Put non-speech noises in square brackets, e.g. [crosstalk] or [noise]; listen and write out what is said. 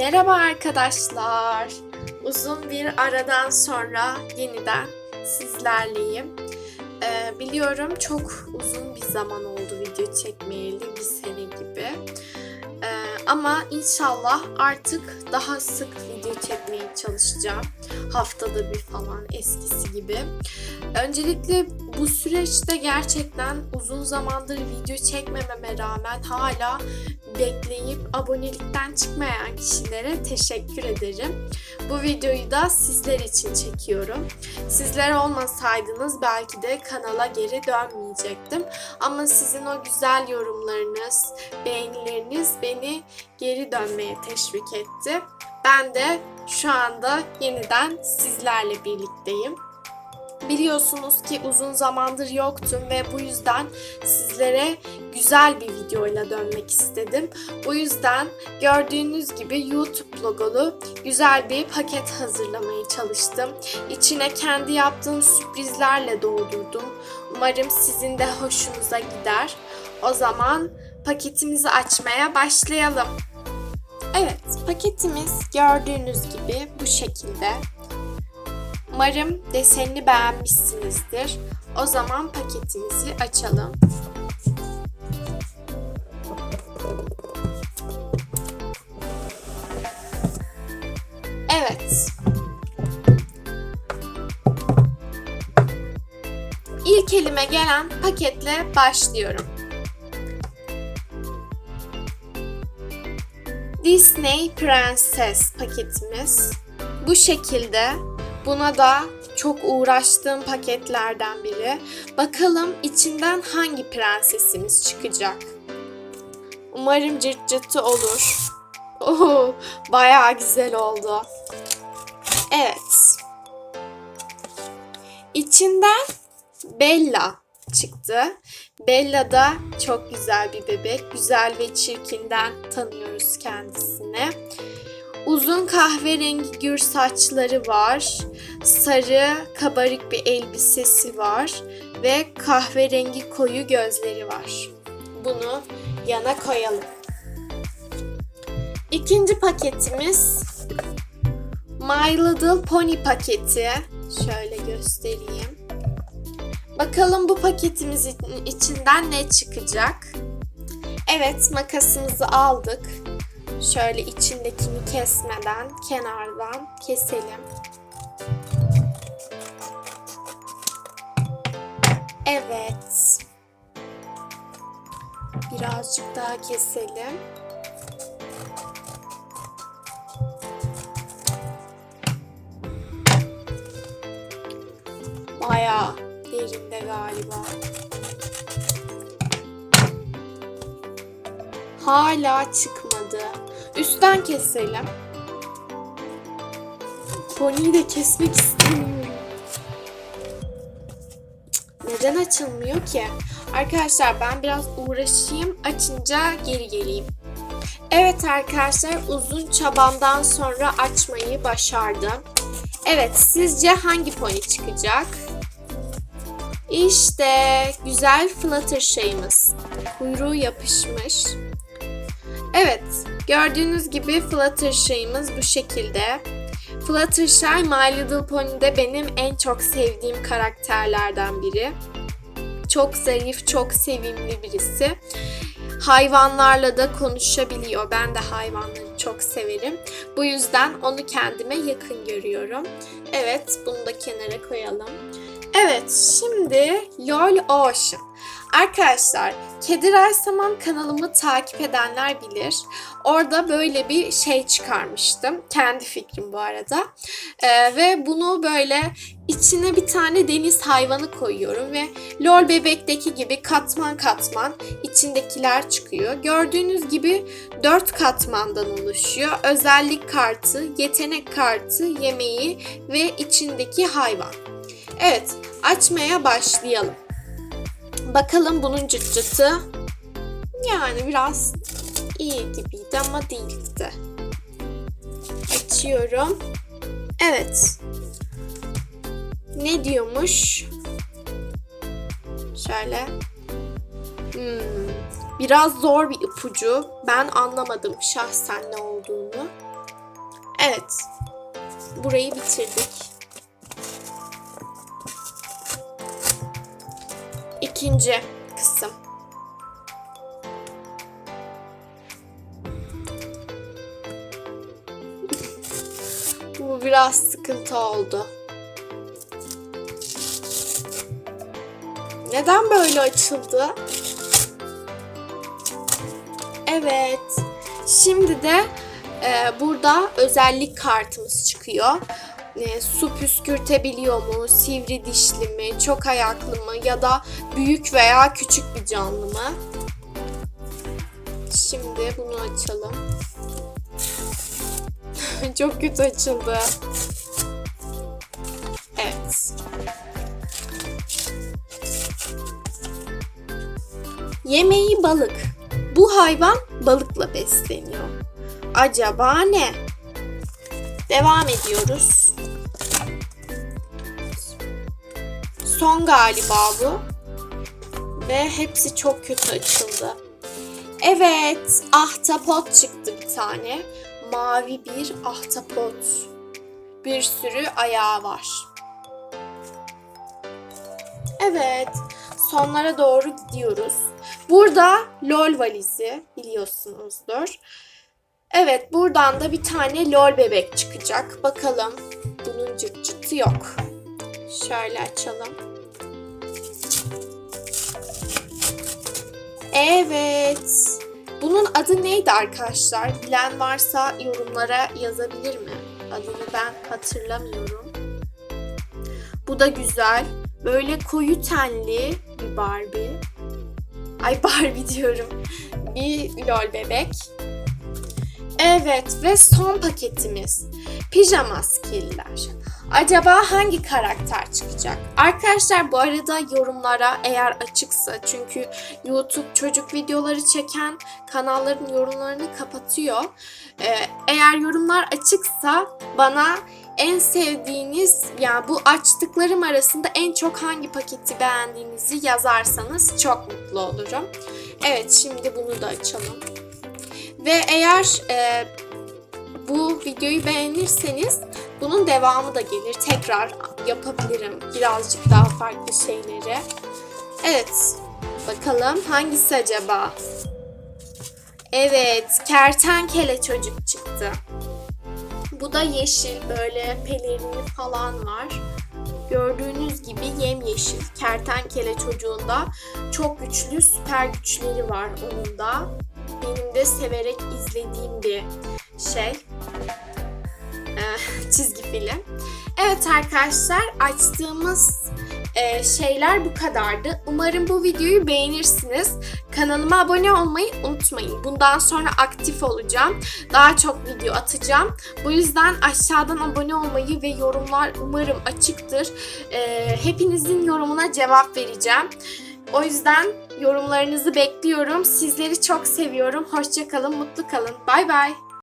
Merhaba arkadaşlar. Uzun bir aradan sonra yeniden sizlerleyim. Ee, biliyorum çok uzun bir zaman oldu video çekmeyeli, bir sene ama inşallah artık daha sık video çekmeye çalışacağım. Haftada bir falan eskisi gibi. Öncelikle bu süreçte gerçekten uzun zamandır video çekmememe rağmen hala bekleyip abonelikten çıkmayan kişilere teşekkür ederim. Bu videoyu da sizler için çekiyorum. Sizler olmasaydınız belki de kanala geri dönmeyecektim. Ama sizin o güzel yorumlarınız, beğenileriniz beni geri dönmeye teşvik etti. Ben de şu anda yeniden sizlerle birlikteyim. Biliyorsunuz ki uzun zamandır yoktum ve bu yüzden sizlere güzel bir videoyla dönmek istedim. Bu yüzden gördüğünüz gibi YouTube logolu güzel bir paket hazırlamaya çalıştım. İçine kendi yaptığım sürprizlerle doldurdum. Umarım sizin de hoşunuza gider. O zaman paketimizi açmaya başlayalım. Evet, paketimiz gördüğünüz gibi bu şekilde. Umarım desenini beğenmişsinizdir. O zaman paketimizi açalım. Evet. İlk elime gelen paketle başlıyorum. Disney Prenses paketimiz. Bu şekilde Buna da çok uğraştığım paketlerden biri. Bakalım içinden hangi prensesimiz çıkacak. Umarım cırt cırtı olur. Oo, bayağı güzel oldu. Evet. İçinden Bella çıktı. Bella da çok güzel bir bebek. Güzel ve çirkinden tanıyoruz kendisini. Uzun kahverengi gür saçları var. Sarı kabarık bir elbisesi var ve kahverengi koyu gözleri var. Bunu yana koyalım. İkinci paketimiz My Little Pony paketi. Şöyle göstereyim. Bakalım bu paketimizin içinden ne çıkacak? Evet, makasımızı aldık. Şöyle içindekini kesmeden kenardan keselim. Evet. Birazcık daha keselim. Bayağı derinde galiba. Hala çıkmadı. Üstten keselim. Pony'yi de kesmek istemiyorum. Neden açılmıyor ki? Arkadaşlar ben biraz uğraşayım. Açınca geri geleyim. Evet arkadaşlar uzun çabamdan sonra açmayı başardım. Evet sizce hangi pony çıkacak? İşte güzel Fluttershy'miz. Kuyruğu yapışmış. Evet, gördüğünüz gibi Fluttershy'miz bu şekilde. Fluttershy My Little Pony'de benim en çok sevdiğim karakterlerden biri. Çok zarif, çok sevimli birisi. Hayvanlarla da konuşabiliyor. Ben de hayvanları çok severim. Bu yüzden onu kendime yakın görüyorum. Evet, bunu da kenara koyalım. Evet, şimdi LOL Ocean. Arkadaşlar, Kedi Raysamam kanalımı takip edenler bilir. Orada böyle bir şey çıkarmıştım. Kendi fikrim bu arada. Ee, ve bunu böyle içine bir tane deniz hayvanı koyuyorum ve LOL bebekteki gibi katman katman içindekiler çıkıyor. Gördüğünüz gibi 4 katmandan oluşuyor. Özellik kartı, yetenek kartı, yemeği ve içindeki hayvan. Evet, açmaya başlayalım. Bakalım bunun cıt cıtı. Yani biraz iyi gibiydi ama değildi. Açıyorum. Evet. Ne diyormuş? Şöyle. Hmm. Biraz zor bir ipucu. Ben anlamadım şahsen ne olduğunu. Evet. Burayı bitirdik. İkinci kısım. Bu biraz sıkıntı oldu. Neden böyle açıldı? Evet. Şimdi de e, burada özellik kartımız çıkıyor. E, su püskürtebiliyor mu? Sivri dişli mi? Çok ayaklı mı? Ya da büyük veya küçük bir canlı mı? Şimdi bunu açalım. [laughs] Çok kötü açıldı. Evet. Yemeği balık. Bu hayvan balıkla besleniyor. Acaba ne? Devam ediyoruz. Son galiba bu. Ve hepsi çok kötü açıldı. Evet, ahtapot çıktı bir tane. Mavi bir ahtapot. Bir sürü ayağı var. Evet, sonlara doğru gidiyoruz. Burada LOL valizi biliyorsunuzdur. Evet, buradan da bir tane LOL bebek çıkacak. Bakalım. Bunun cırt cırtı yok. Şöyle açalım. Evet. Bunun adı neydi arkadaşlar? Bilen varsa yorumlara yazabilir mi? Adını ben hatırlamıyorum. Bu da güzel. Böyle koyu tenli bir Barbie. Ay Barbie diyorum. Bir lol bebek. Evet ve son paketimiz. Pijama skiller. Acaba hangi karakter çıkacak? Arkadaşlar bu arada yorumlara eğer açıksa çünkü YouTube çocuk videoları çeken kanalların yorumlarını kapatıyor. Ee, eğer yorumlar açıksa bana en sevdiğiniz yani bu açtıklarım arasında en çok hangi paketi beğendiğinizi yazarsanız çok mutlu olurum. Evet şimdi bunu da açalım. Ve eğer e, bu videoyu beğenirseniz bunun devamı da gelir. Tekrar yapabilirim birazcık daha farklı şeyleri. Evet bakalım hangisi acaba? Evet kertenkele çocuk çıktı. Bu da yeşil böyle pelerini falan var. Gördüğünüz gibi yemyeşil. Kertenkele çocuğunda çok güçlü süper güçleri var onun da. Benim de severek izlediğim bir şey. Ee, çizgi film. Evet arkadaşlar açtığımız e, şeyler bu kadardı. Umarım bu videoyu beğenirsiniz. Kanalıma abone olmayı unutmayın. Bundan sonra aktif olacağım. Daha çok video atacağım. Bu yüzden aşağıdan abone olmayı ve yorumlar umarım açıktır. E, hepinizin yorumuna cevap vereceğim. O yüzden yorumlarınızı bekliyorum. Sizleri çok seviyorum. Hoşçakalın, mutlu kalın. Bay bay.